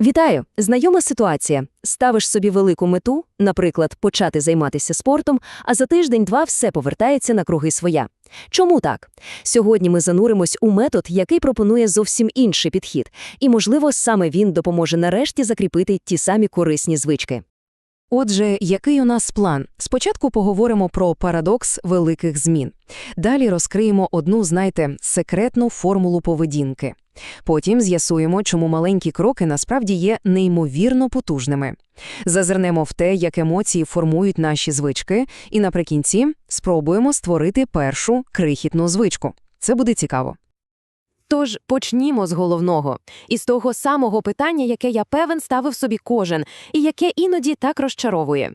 Вітаю! Знайома ситуація. Ставиш собі велику мету, наприклад, почати займатися спортом, а за тиждень-два все повертається на круги своя. Чому так? Сьогодні ми зануримось у метод, який пропонує зовсім інший підхід, і, можливо, саме він допоможе нарешті закріпити ті самі корисні звички. Отже, який у нас план? Спочатку поговоримо про парадокс великих змін. Далі розкриємо одну, знаєте, секретну формулу поведінки. Потім з'ясуємо, чому маленькі кроки насправді є неймовірно потужними. Зазирнемо в те, як емоції формують наші звички, і наприкінці спробуємо створити першу крихітну звичку. Це буде цікаво. Тож почнімо з головного, із того самого питання, яке я певен ставив собі кожен, і яке іноді так розчаровує.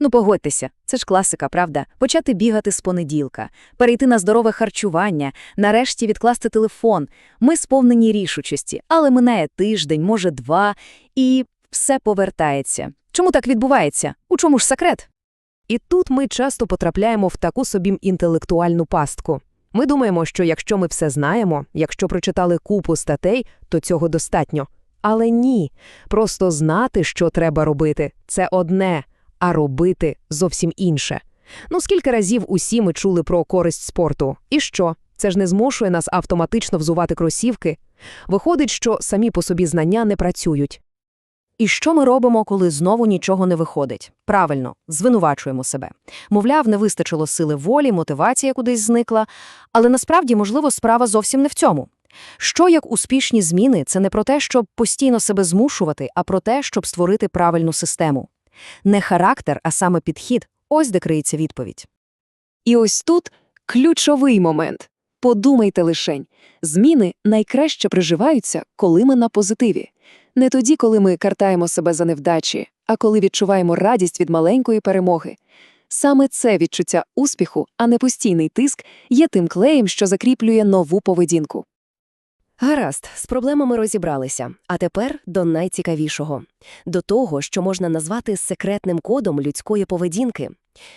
Ну, погодьтеся, це ж класика, правда? Почати бігати з понеділка, перейти на здорове харчування, нарешті відкласти телефон. Ми сповнені рішучості, але минає тиждень, може два, і все повертається. Чому так відбувається? У чому ж секрет? І тут ми часто потрапляємо в таку собі інтелектуальну пастку. Ми думаємо, що якщо ми все знаємо, якщо прочитали купу статей, то цього достатньо. Але ні, просто знати, що треба робити, це одне, а робити зовсім інше. Ну, скільки разів усі ми чули про користь спорту? І що? Це ж не змушує нас автоматично взувати кросівки? Виходить, що самі по собі знання не працюють. І що ми робимо, коли знову нічого не виходить? Правильно, звинувачуємо себе. Мовляв, не вистачило сили волі, мотивація кудись зникла, але насправді, можливо, справа зовсім не в цьому. Що як успішні зміни – це не про те, щоб постійно себе змушувати, а про те, щоб створити правильну систему. Не характер, а саме підхід – ось де криється відповідь. І ось тут ключовий момент. Подумайте лишень, зміни найкраще приживаються, коли ми на позитиві. Не тоді, коли ми картаємо себе за невдачі, а коли відчуваємо радість від маленької перемоги. Саме це відчуття успіху, а не постійний тиск, є тим клеєм, що закріплює нову поведінку. Гаразд, з проблемами розібралися. А тепер до найцікавішого. До того, що можна назвати секретним кодом людської поведінки.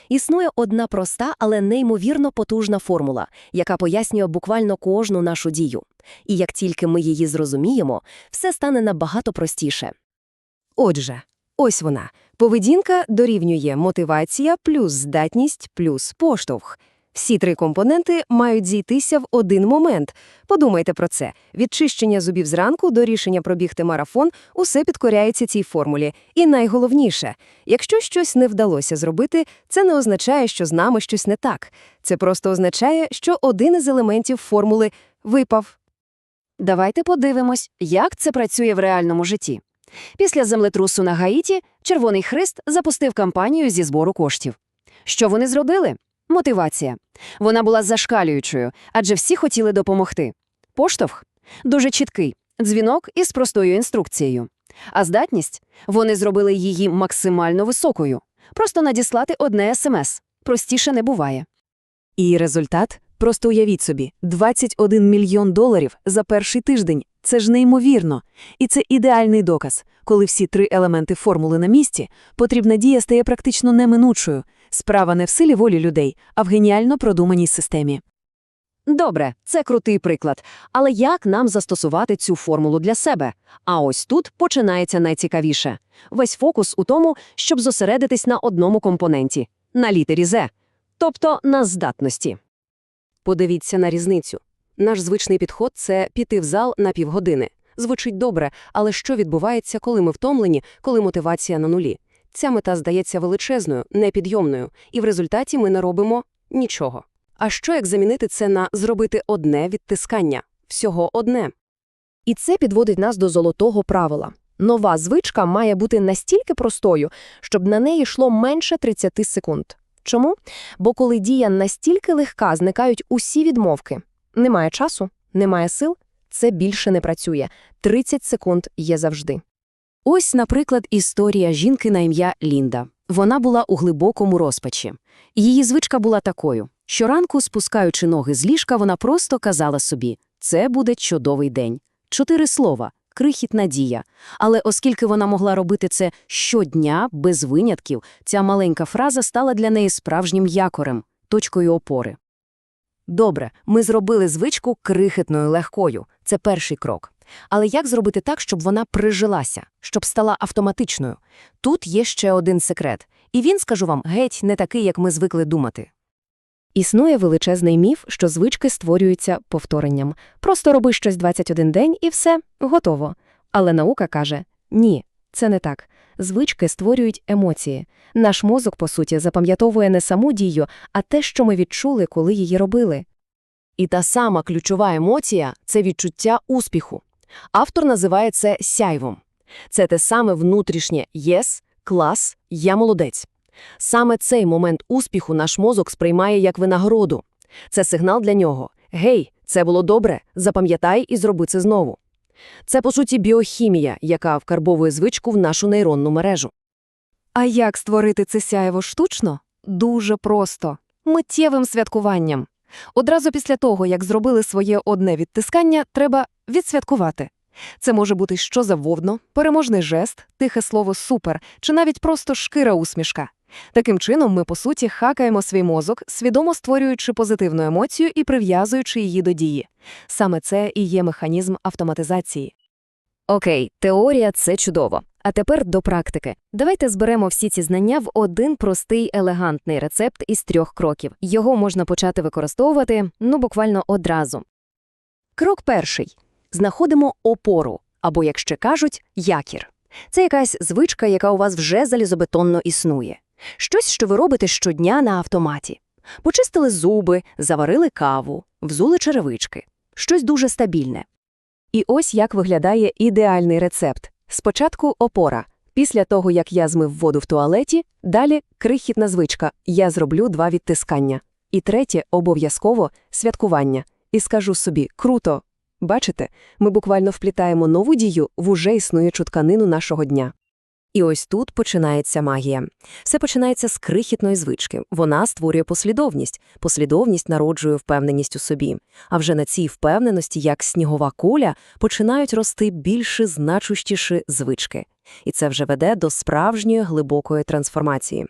Існує одна проста, але неймовірно потужна формула, яка пояснює буквально кожну нашу дію. І як тільки ми її зрозуміємо, все стане набагато простіше. Отже, ось вона. Поведінка дорівнює мотивація плюс здатність плюс поштовх. Всі три компоненти мають зійтися в один момент. Подумайте про це. Від чищення зубів зранку до рішення пробігти марафон усе підкоряється цій формулі. І найголовніше, якщо щось не вдалося зробити, це не означає, що з нами щось не так. Це просто означає, що один із елементів формули випав. Давайте подивимось, як це працює в реальному житті. Після землетрусу на Гаїті Червоний Христ запустив кампанію зі збору коштів. Що вони зробили? Мотивація. Вона була зашкалюючою, адже всі хотіли допомогти. Поштовх дуже чіткий дзвінок із простою інструкцією. А здатність вони зробили її максимально високою. Просто надіслати одне смс. Простіше не буває. І результат? Просто уявіть собі, 21 мільйон доларів за перший тиждень. Це ж неймовірно. І це ідеальний доказ. Коли всі три елементи формули на місці, потрібна дія стає практично неминучою. Справа не в силі волі людей, а в геніально продуманій системі. Добре, це крутий приклад. Але як нам застосувати цю формулу для себе? А ось тут починається найцікавіше. Весь фокус у тому, щоб зосередитись на одному компоненті – на літері «З», тобто на здатності. Подивіться на різницю. Наш звичний підход – це піти в зал на півгодини. Звучить добре, але що відбувається, коли ми втомлені, коли мотивація на нулі? Ця мета здається величезною, непідйомною, і в результаті ми не робимо нічого. А що як замінити це на зробити одне відтискання? Всього одне. І це підводить нас до золотого правила. Нова звичка має бути настільки простою, щоб на неї йшло менше 30 секунд. Чому? Бо коли дія настільки легка, зникають усі відмовки. Немає часу, немає сил, це більше не працює. 30 секунд є завжди. Ось, наприклад, історія жінки на ім'я Лінда. Вона була у глибокому розпачі. Її звичка була такою. Щоранку, спускаючи ноги з ліжка, вона просто казала собі «це буде чудовий день». Чотири слова – крихітна дія. Але оскільки вона могла робити це щодня, без винятків, ця маленька фраза стала для неї справжнім якорем, точкою опори. Добре, ми зробили звичку крихітною легкою. Це перший крок. Але як зробити так, щоб вона прижилася, щоб стала автоматичною? Тут є ще один секрет. І він, скажу вам, геть не такий, як ми звикли думати. Існує величезний міф, що звички створюються повторенням. Просто роби щось 21 день і все, готово. Але наука каже ні, це не так. Звички створюють емоції. Наш мозок, по суті, запам'ятовує не саму дію, а те, що ми відчули, коли її робили. І та сама ключова емоція – це відчуття успіху. Автор називає це сяйвом. Це те саме внутрішнє «єс», «клас», «я молодець». Саме цей момент успіху наш мозок сприймає як винагороду. Це сигнал для нього «Гей, це було добре, запам'ятай і зроби це знову». Це, по суті, біохімія, яка вкарбовує звичку в нашу нейронну мережу. А як створити це сяєво штучно? Дуже просто. Миттєвим святкуванням. Одразу після того, як зробили своє одне відтискання, треба відсвяткувати. Це може бути що завгодно, переможний жест, тихе слово «супер» чи навіть просто шкира усмішка. Таким чином, ми, по суті, хакаємо свій мозок, свідомо створюючи позитивну емоцію і прив'язуючи її до дії. Саме це і є механізм автоматизації. Окей, теорія – це чудово. А тепер до практики. Давайте зберемо всі ці знання в один простий, елегантний рецепт із трьох кроків. Його можна почати використовувати, ну, буквально одразу. Крок перший. Знаходимо опору, або, як ще кажуть, якір. Це якась звичка, яка у вас вже залізобетонно існує. Щось, що ви робите щодня на автоматі. Почистили зуби, заварили каву, взули черевички. Щось дуже стабільне. І ось як виглядає ідеальний рецепт. Спочатку опора. Після того, як я змив воду в туалеті, далі крихітна звичка «я зроблю два відтискання». І третє – обов'язково святкування. І скажу собі «круто». Бачите, ми буквально вплітаємо нову дію в уже існуючу тканину нашого дня. І ось тут починається магія. Все починається з крихітної звички. Вона створює послідовність. Послідовність народжує впевненість у собі. А вже на цій впевненості, як снігова куля, починають рости більше значущіші звички. І це вже веде до справжньої глибокої трансформації.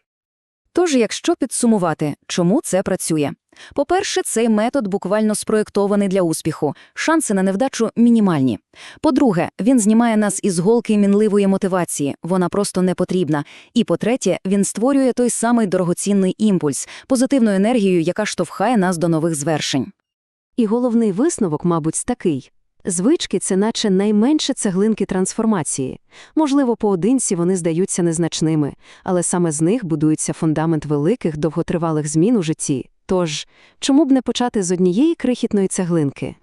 Тож, якщо підсумувати, чому це працює? По-перше, цей метод буквально спроєктований для успіху, шанси на невдачу мінімальні. По-друге, він знімає нас із голки мінливої мотивації, вона просто не потрібна. І по-третє, він створює той самий дорогоцінний імпульс, позитивну енергію, яка штовхає нас до нових звершень. І головний висновок, мабуть, такий. Звички – це наче найменше цеглинки трансформації. Можливо, поодинці вони здаються незначними, але саме з них будується фундамент великих, довготривалих змін у житті. Тож, чому б не почати з однієї крихітної цеглинки?